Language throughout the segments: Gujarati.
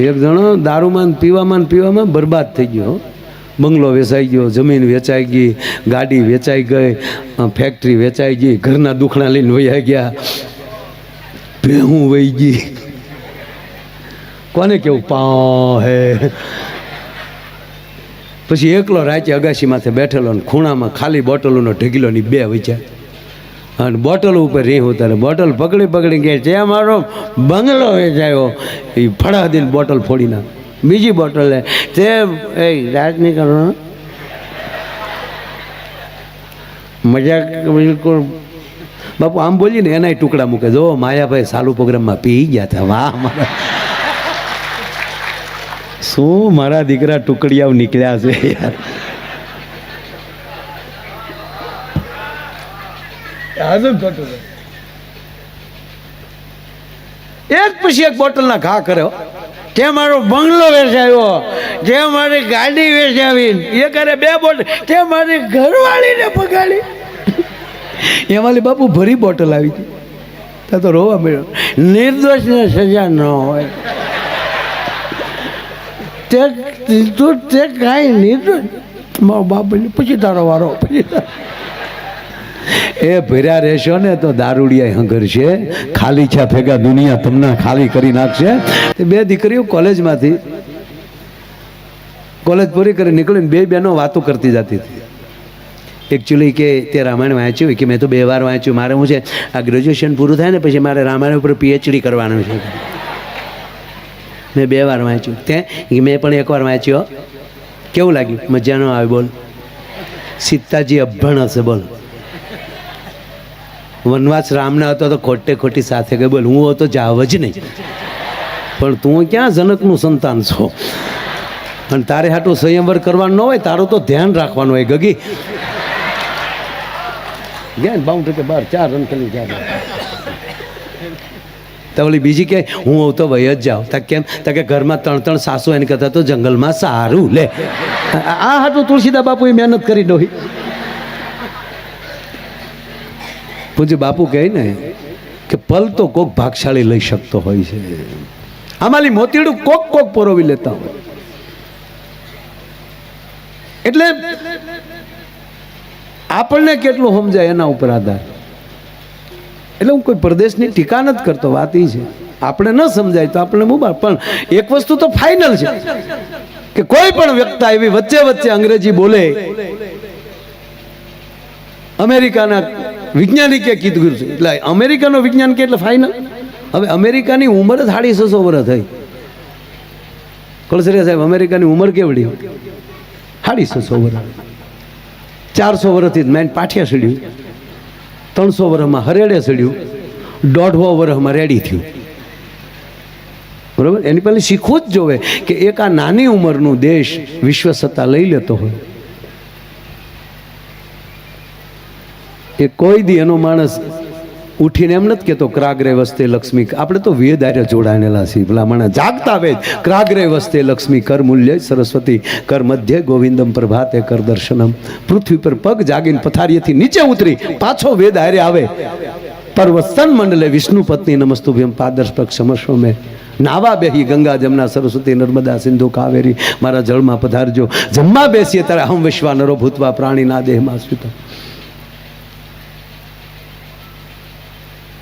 એક જણો દારૂમાં પીવામાં પીવામાં બરબાદ થઈ ગયો. બંગલો વેચાઈ ગયો, જમીન વેચાઈ ગઈ, ગાડી વેચાઈ ગઈ ફેક્ટરી વેચાઈ ગઈ, ઘરના દુખણા લઈને વયા ગયા. ભેહું વહી ગઈ. કોને કેવું? પા હે. પછી એકલો રાચે અગાશી માથે બેઠેલો ને ખૂણામાં ખાલી બોટલોનો ઢગીલો ની બે વચ્યા અને બોટલ ઉપર રીહ તારે બોટલ પકડી પકડી કે છે મારો બંગલો વેચાયો એ ફળા દઈને બોટલ ફોડી નાખ. બીજી બોટલ લે. તે એ રાજ નહીં કરો મજાક બિલકુલ. બાપુ, આમ બોલીએ ને એનાય ટુકડા મૂકે. જો, માયાભાઈ સાલુ પ્રોગ્રામમાં પી ગયા હતા. વાહ, મારા. શું મારા દીકરા ટુકડિયાઓ નીકળ્યા છે યાર? એક પછી એક બોટલના ઘા કર્યો. જે મારો બંગલો વેચાયો. જે મારી ગાડી વેચાવી. એ કરે બે બોટલ. તે મારી ઘરવાળીને પગાડી એમાં બાપુ ભરી બોટલ આવી હતી ત્યાં તો રોવા મળ્યો. નિર્દોષને સજા ન હોય. તે તું તે કાંઈ નિર્દોષ. મારો બાપ પછી તારો વારો, પછી તારો. એ ભર્યા રહેશો ને તો દારૂડિયા હંગર છે ખાલી છે ભેગા દુનિયા તમને ખાલી કરી નાખશે. બે દીકરીઓ કોલેજમાંથી કોલેજ પૂરી કરી નીકળીને બે બહેનો વાતો કરતી જતી હતી. એકચ્યુઅલી કે તે રામાયણ વાંચ્યું કે મેં તો બે વાર વાંચ્યું, મારે હું છે, આ ગ્રેજ્યુએશન પૂરું થાય ને પછી મારે રામાયણ ઉપર પીએચડી કરવાનું છે. મેં બે વાર વાંચ્યું. તે મેં પણ એકવાર વાંચ્યો. કેવું લાગ્યું? મજા ન આવે બોલ. સીતાજી અભણ હશે બોલ. વનવાસ રામના હતો તો ખોટે ખોટી સાથે ગઈ બોલ, હું હતો જાવ જ નહીં. પણ તું ક્યાં જનકનું સંતાન છો? અને તારે હાટું સંયમવર કરવાનું ન હોય, તારું તો ધ્યાન રાખવાનું હોય, ગગી. ગયા બાઉન્ડ્રી કે બાર ચાર રન કરી જાય તો બીજી કે, હું હોઉં તો વય જ જાઉં. તા કેમ? તા કે ઘરમાં ત્રણ ત્રણ સાસુ એને કરતા તો જંગલમાં સારું, લે. આ હાટું તુલસીદા બાપુએ મહેનત કરી ડોહી. પૂજ્ય બાપુ કહે ને કે પલ તો કોક ભાગશાળી લઈ શકતો હોય છે. આમાંલી મોતીડું કોક કોક પરોવી લેતા હોય. એટલે આપણને કેટલું સમજાય એના ઉપર આધાર. એટલે હું કોઈ પ્રદેશની ટીકા નથી કરતો, વાત એ છે. આપણે ન સમજાય તો આપણે મોબાઈલ પણ એક વસ્તુ તો ફાઇનલ છે કે કોઈ પણ વ્યક્તા એવી વચ્ચે વચ્ચે અંગ્રેજી બોલે, અમેરિકાના વૈજ્ઞાનિકે કીધું છે. એટલે અમેરિકાનો વિજ્ઞાન કે એટલે ફાઇનલ હવે અમેરિકાની ઉંમર જ સાડી છસો વર્ષ થઈ. કળસરિયા સાહેબ, અમેરિકાની ઉંમર કેવડી સાડી છસો વર્ષ. ચારસો વર્ષથી મેન પાઠિયા સડ્યું. ત્રણસો વર્ષમાં હરેડે સડ્યું. દોઢસો વર્ષમાં રેડી થયું. બરોબર? એની પહેલાં શીખવું જ જોવે કે એક આ નાની ઉંમરનું દેશ વિશ્વ સત્તા લઈ લેતો હોય. એ કોઈ દી એનો માણસ ઉઠીને એમ નથી કહેતો, ક્રાગરે વસ્તે લક્ષ્મી આપણે તો વેદ આર્ય જોડાયેલા છીએ. પેલા માણસ જાગતા વેદ ક્રાગરે વસ્તે લક્ષ્મી કર મૂલ્ય સરસ્વતી, કર મધ્ય ગોવિંદમ પ્રભાતે કર દર્શનમ. પૃથ્વી પર પગ જાગીને પથારીએથી નીચે ઉતરી પાછો વેદ આર્ય આવે. પર્વસ્તન મંડલે વિષ્ણુ પત્ની નમસ્તુભ્યમ પાદર્શપક સમસ્વ મેં નાવા બેહી ગંગા જમના સરસ્વતી નર્મદા સિંધુ કાવેરી. મારા જળમાં પધારજો. જમવા બેસીએ ત્યારે હમ વિશ્વા નરો ભૂતવા પ્રાણીના દેહમાં સુતા.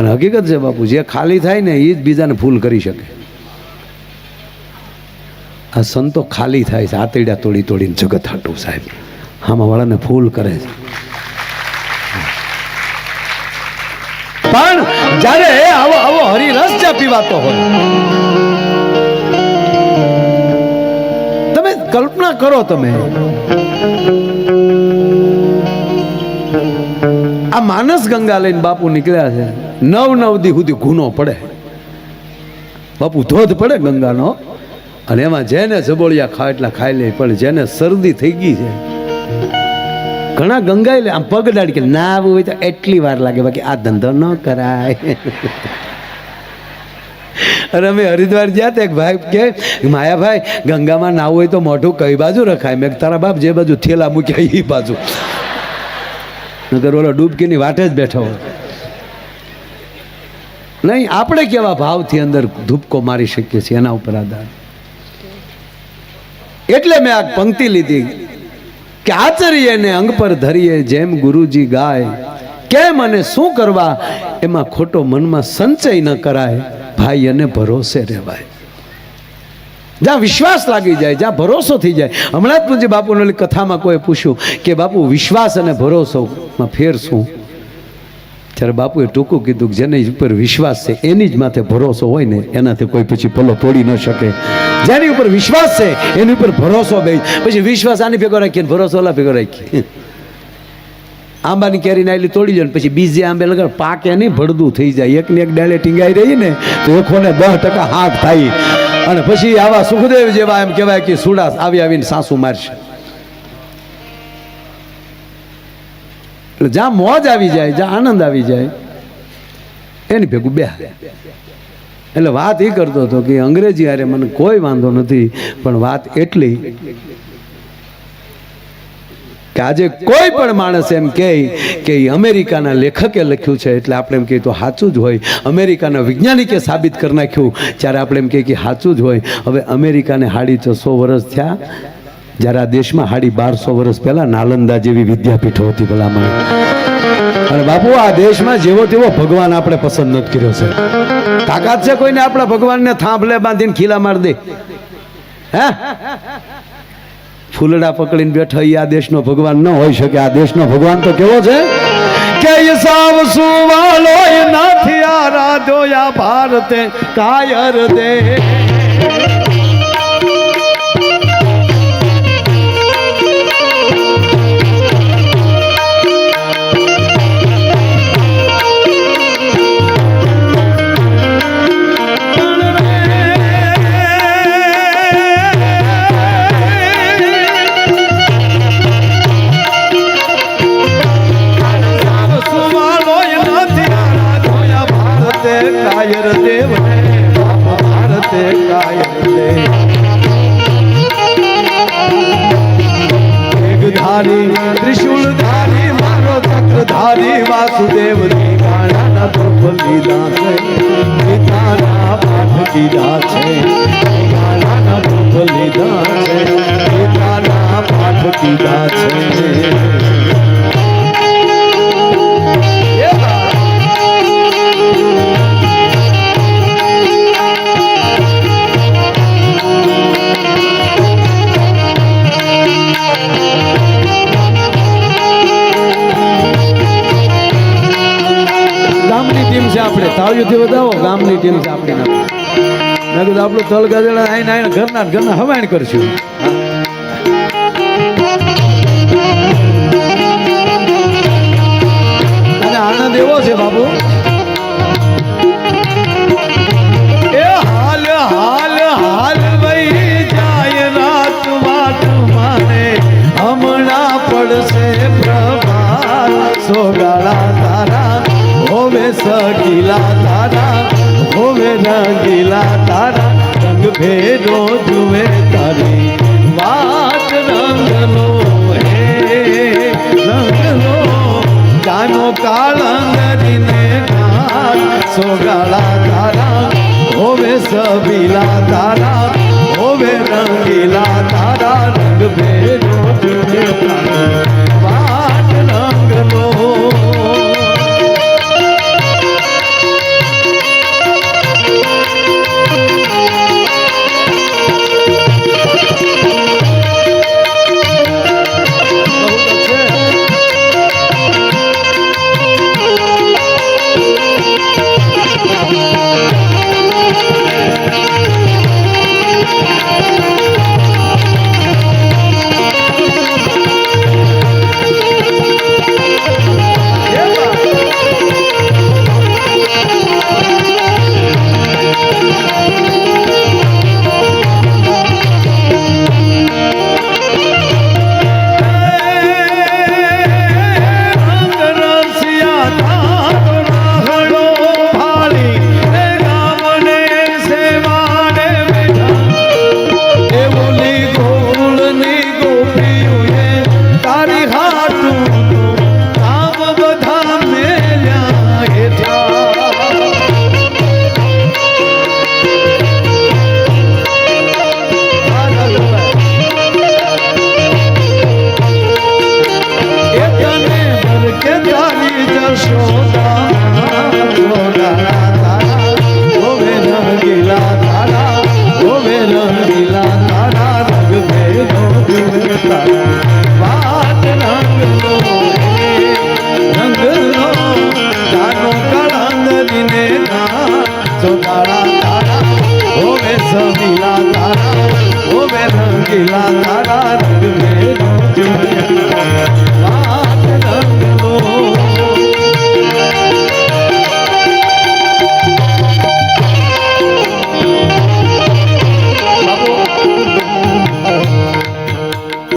અને હકીકત છે બાપુ, જે ખાલી થાય ને એ જ બીજાને ફૂલ કરી શકે. આ સંતો ખાલી થાય છે, આતરડા તોડી તોડીને જગત હાટું સાહેબ. આમાં ફૂલ કરે છે. પણ જ્યારે આવો આવો હરિરસ ચા પીવાતો હોય, તમે કલ્પના કરો તમે. આ માનસ ગંગા લઈને બાપુ નીકળ્યા છે. નવ નવ દી સુધી ગુનો પડે. બાપુ ધોધ પડે ગંગાનો. અને એમાં જેને જબોળિયા ખાય એટલા ખાઈ લે, પણ જેને શરદી થઈ ગઈ છે, ઘણા ગંગાઈ લે, આમ પગ દાડી કે ના આવું હોય તો એટલી વાર લાગે, બાકી આ ધંધો ન કરાય. અરે અમે હરિદ્વાર ગયા હતા એક ભાઈ કે, માયાભાઈ, ગંગામાં નાવું હોય તો મોઢું કઈ બાજુ રખાય? મેં તારા બાપ જે બાજુ થેલા મૂક્યા એ બાજુ. નગર ઓલો ડૂબકીની વાટે જ બેઠો હોય. નહીં, આપણે કેવા ભાવથી અંદર ધૂપકો મારી શકીએ છીએ એના ઉપર આધાર. એટલે મેં આ પંક્તિ લીધી કે આચરીએ ને અંગ પર ધરીએ, જેમ ગુરુજી ગાય, કેમ અને શું કરવા, એમાં ખોટો મનમાં સંચય ન કરાય, ભાઈ અને ભરોસે રહેવાય. જ્યાં વિશ્વાસ લાગી જાય, જ્યાં ભરોસો થઈ જાય. હમણાં જ પૂજ્ય બાપુને કથામાં કોઈ પૂછ્યું કે બાપુ, વિશ્વાસ અને ભરોસોમાં ફેર શું? ત્યારે બાપુએ ટૂંકું કીધું કે જેની ઉપર વિશ્વાસ છે, એની જ માથે ભરોસો હોય ને, એનાથી કોઈ પછી પલ્લો તોડી ન શકે. જેની ઉપર વિશ્વાસ છે, એની ઉપર ભરોસો બે પછી વિશ્વાસ આની ભેગો રાખીએ ભરોસો ઓલા ભેગો રાખીએ. આંબાની કેરી નાયલી તોડી લે પછી બીજે આંબે લગાડ. પાકે નહીં ભડદું થઈ જાય. એકને એક ડાળે ટીંગાઈ રહી ને, તો એકોને દસ ટકા હાથ થાય. અને પછી આવા સુખદેવ જેવા એમ કહેવાય કે સુડાસ આવી આવીને સાસુ મારશે. એટલે જ્યાં મોજ આવી જાય, જ્યાં આનંદ આવી જાય, એની ભેગું બે એટલે વાત એ કરતો હતો કે અંગ્રેજી હારે મને કોઈ વાંધો નથી, પણ વાત એટલી કે આજે કોઈ પણ માણસ એમ કહે કે અમેરિકાના લેખકે લખ્યું છે, એટલે આપણે એમ કહીએ તો સાચું જ હોય. અમેરિકાના વૈજ્ઞાનિકે સાબિત કરી નાખ્યું ત્યારે આપણે એમ કહીએ કે સાચું જ હોય. હવે અમેરિકાને હાડી છસો વર્ષ થયા જ્યારે આ દેશમાં હાડી બારસો વર્ષ પહેલા નાલંદા જેવી વિદ્યાપીઠો હતી ભલામણ. અને બાપુ, આ દેશમાં જેવો તેવો ભગવાન આપણે પસંદ નથી કર્યો છે. તાકાત છે કોઈને આપણા ભગવાનને થાંભલે બાંધીને ખીલા મારી દે. હે? ફૂલડા પકડીને બેઠો ઈ આ દેશનો ભગવાન ન હોઈ શકે. આ દેશનો ભગવાન તો કેવો છે? કે સાવ સુવાલો નથી આરાધ્યો ભારતે, કાયર દે. દેવ ભારતે કાયર દેવ મેઘધારી ત્રિશુલધારી મારો ચક્રધારી વાસુદેવ ગાણાના ધૂપ લીધા છે ગીતાના પાઠ કીધા છે ગાણાના ધૂપ લીધા છે ગીતાના છે મેં કીધું આપણું તલ ગધેડા આઈને આઈને ઘરના ઘરના હવાણ કરશું. અને આનંદ એવો છે બાબુ એ હાલ હાલ હાલ વહી જાય રાત વાત માને. હમણાં પડશે પ્રભાત. સોગાળા તારા, હોવે સગીલા તારા, હોવે રંગીલા તારા. ભેદો જુએ તારી વાત રંગનો હે રંગનો જાનો કાળંગરીને ઘાટ સોગાળા તારા, હોવે સબીલા તારા, હોવે રંગીલા તારા. કળંગરીને ના. જોડાણા તારા હોવે સમીલા તારા હોવે રંગીલા તારા રંગ ભેદો